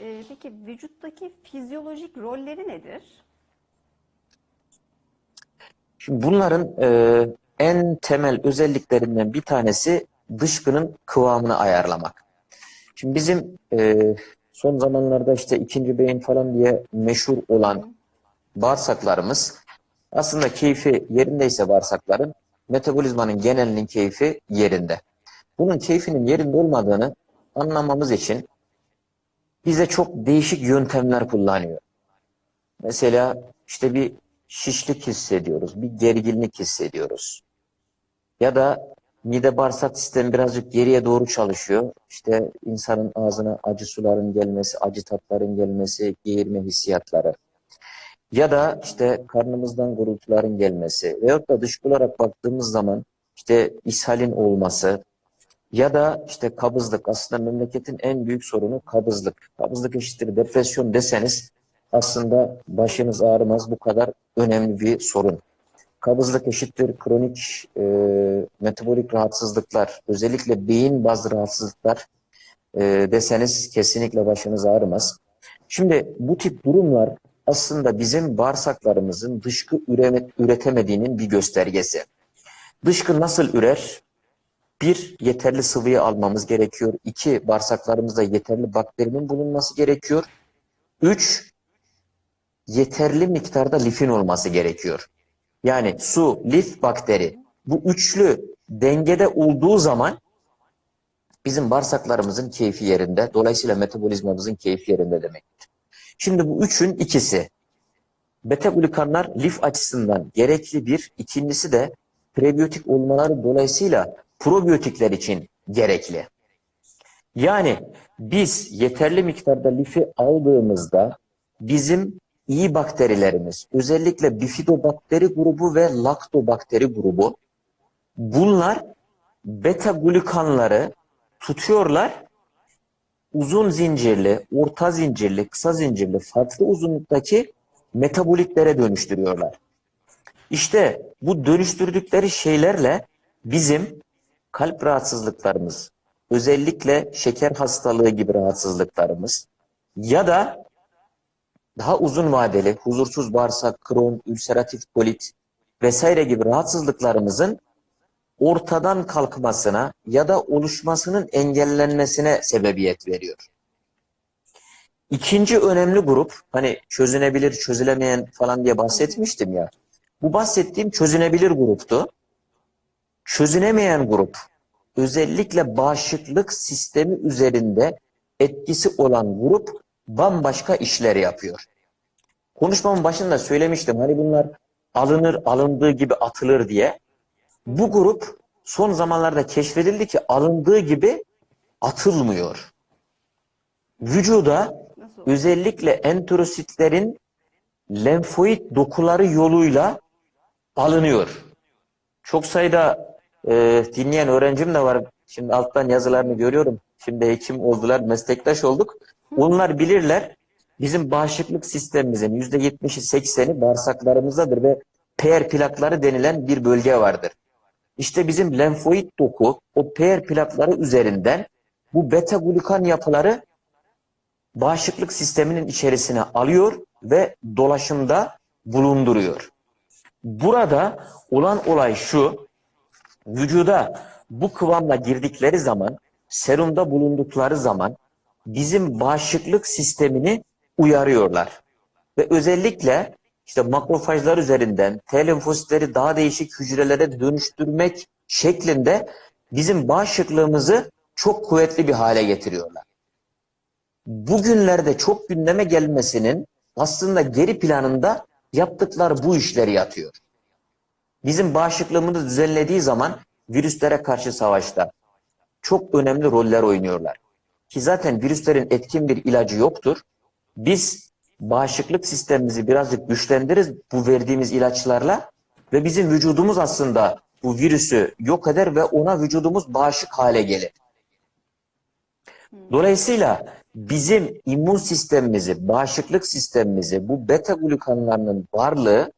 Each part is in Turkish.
Ee, peki vücuttaki fizyolojik rolleri nedir? Şimdi bunların e, en temel özelliklerinden bir tanesi dışkının kıvamını ayarlamak. Şimdi bizim e, son zamanlarda işte ikinci beyin falan diye meşhur olan bağırsaklarımız aslında keyfi yerindeyse bağırsakların metabolizmanın genelinin keyfi yerinde. Bunun keyfinin yerinde olmadığını anlamamız için bize çok değişik yöntemler kullanıyor. Mesela işte bir şişlik hissediyoruz, bir gerginlik hissediyoruz. Ya da mide bağırsak sistemi birazcık geriye doğru çalışıyor. İşte insanın ağzına acı suların gelmesi, acı tatların gelmesi, geğirme hissiyatları. Ya da işte karnımızdan gurultuların gelmesi veyahut da dış olarak baktığımız zaman işte ishalin olması ya da işte kabızlık. Aslında memleketin en büyük sorunu kabızlık. Kabızlık eşittir depresyon deseniz aslında başınız ağrımaz bu kadar önemli bir sorun. Kabızlık eşittir kronik e, metabolik rahatsızlıklar, özellikle beyin bazı rahatsızlıklar e, deseniz kesinlikle başınız ağrımaz. Şimdi bu tip durumlar aslında bizim bağırsaklarımızın dışkı üretemediğinin bir göstergesi. Dışkı nasıl ürer? Bir, yeterli sıvıyı almamız gerekiyor. İki, bağırsaklarımızda yeterli bakterinin bulunması gerekiyor. Üç, yeterli miktarda lifin olması gerekiyor. Yani su, lif, bakteri. Bu üçlü dengede olduğu zaman bizim bağırsaklarımızın keyfi yerinde. Dolayısıyla metabolizmamızın keyfi yerinde demektir. Şimdi bu üçün ikisi. Beta lif açısından gerekli bir. İkincisi de prebiyotik olmaları dolayısıyla probiyotikler için gerekli. Yani biz yeterli miktarda lifi aldığımızda bizim iyi bakterilerimiz, özellikle bifidobakteri grubu ve laktobakteri grubu bunlar beta glukanları tutuyorlar. Uzun zincirli, orta zincirli, kısa zincirli farklı uzunluktaki metabolitlere dönüştürüyorlar. İşte bu dönüştürdükleri şeylerle bizim kalp rahatsızlıklarımız, özellikle şeker hastalığı gibi rahatsızlıklarımız ya da daha uzun vadeli huzursuz bağırsak, kron, ülseratif kolit vesaire gibi rahatsızlıklarımızın ortadan kalkmasına ya da oluşmasının engellenmesine sebebiyet veriyor. İkinci önemli grup, hani çözünebilir, çözülemeyen falan diye bahsetmiştim ya. Bu bahsettiğim çözünebilir gruptu. Çözünemeyen grup, özellikle bağışıklık sistemi üzerinde etkisi olan grup bambaşka işler yapıyor. Konuşmamın başında söylemiştim hani bunlar alınır alındığı gibi atılır diye. Bu grup son zamanlarda keşfedildi ki alındığı gibi atılmıyor. Vücuda özellikle enterositlerin lenfoid dokuları yoluyla alınıyor. Çok sayıda e, dinleyen öğrencim de var. Şimdi alttan yazılarını görüyorum. Şimdi hekim oldular, meslektaş olduk. Onlar bilirler. Bizim bağışıklık sistemimizin %70'i 80'i bağırsaklarımızdadır ve PR plakları denilen bir bölge vardır. İşte bizim lenfoid doku o PR plakları üzerinden bu beta glukan yapıları bağışıklık sisteminin içerisine alıyor ve dolaşımda bulunduruyor. Burada olan olay şu, vücuda bu kıvamla girdikleri zaman, serumda bulundukları zaman bizim bağışıklık sistemini uyarıyorlar. Ve özellikle işte makrofajlar üzerinden T lenfositleri daha değişik hücrelere dönüştürmek şeklinde bizim bağışıklığımızı çok kuvvetli bir hale getiriyorlar. Bugünlerde çok gündeme gelmesinin aslında geri planında yaptıkları bu işleri yatıyor. Bizim bağışıklığımızı düzenlediği zaman virüslere karşı savaşta çok önemli roller oynuyorlar. Ki zaten virüslerin etkin bir ilacı yoktur. Biz bağışıklık sistemimizi birazcık güçlendiririz bu verdiğimiz ilaçlarla ve bizim vücudumuz aslında bu virüsü yok eder ve ona vücudumuz bağışık hale gelir. Dolayısıyla bizim immün sistemimizi, bağışıklık sistemimizi bu beta glukanlarının varlığı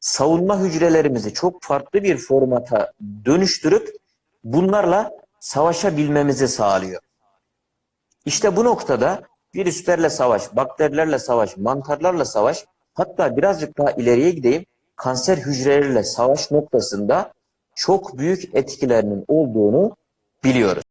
savunma hücrelerimizi çok farklı bir formata dönüştürüp bunlarla savaşabilmemizi sağlıyor. İşte bu noktada virüslerle savaş, bakterilerle savaş, mantarlarla savaş, hatta birazcık daha ileriye gideyim, kanser hücreleriyle savaş noktasında çok büyük etkilerinin olduğunu biliyoruz.